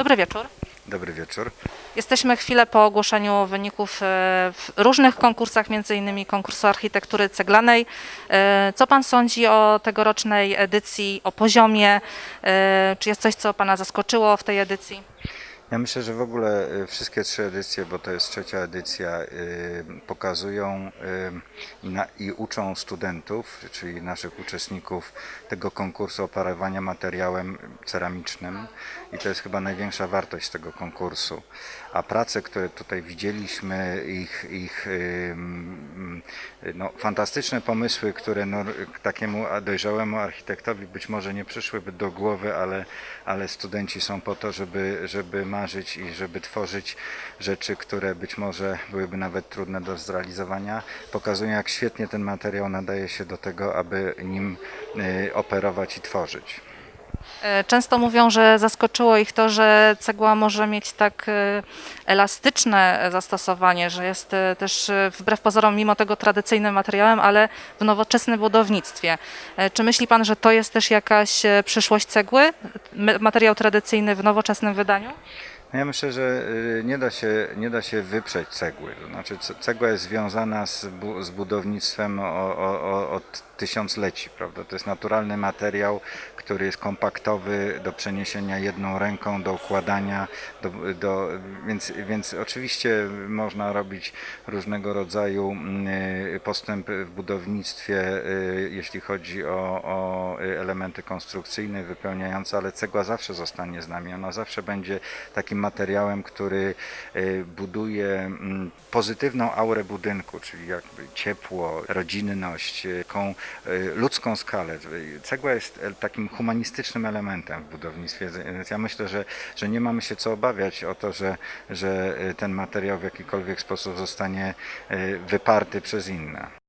Dobry wieczór. Dobry wieczór. Jesteśmy chwilę po ogłoszeniu wyników e, w różnych konkursach, między innymi konkursu architektury ceglanej. E, Co Pan sądzi o tegorocznej edycji, o poziomie? E, Czy jest coś, co Pana zaskoczyło w tej edycji? Ja myślę, że w ogóle y, wszystkie trzy edycje, bo to jest trzecia edycja, y, pokazują y, i, uczą studentów, czyli naszych uczestników tego konkursu oparowania materiałem ceramicznym i to jest chyba największa wartość tego konkursu. A prace, które tutaj widzieliśmy, ich, ich no, fantastyczne pomysły, które no, takiemu dojrzałemu architektowi być może nie przyszłyby do głowy, ale, ale studenci są po to, żeby, żeby marzyć i żeby tworzyć rzeczy, które być może byłyby nawet trudne do zrealizowania. Pokazują, jak świetnie ten materiał nadaje się do tego, aby nim y, operować i tworzyć. E, Często mówią, że zaskoczyło ich to, że cegła może mieć tak e, elastyczne zastosowanie, że jest e, też wbrew pozorom mimo tego tradycyjnym materiałem, ale w nowoczesnym budownictwie. Czy myśli Pan, że to jest też jakaś przyszłość cegły? Materiał tradycyjny w nowoczesnym wydaniu? No Ja myślę, że y, nie da się, nie da się wyprzeć cegły. Znaczy ce- cegła jest związana z, bu, z budownictwem o, o, o, od tysiącleci, prawda? To jest naturalny materiał, który jest kompaktowy do przeniesienia jedną ręką, do układania, do, do, więc, więc oczywiście można robić różnego rodzaju y, postępy w budownictwie, y, jeśli chodzi o, o elementy konstrukcyjne, wypełniające, ale cegła zawsze zostanie z nami. Ona zawsze będzie takim materiałem, który y, buduje mm, pozytywną aurę budynku, czyli jakby ciepło, rodzinność, y, taką y, ludzką skalę. Cegła jest e, takim humanistycznym elementem w budownictwie, więc ja myślę, że, że nie mamy się co obawiać o to, że, że ten materiał w jakikolwiek sposób zostanie wyparty przez inne.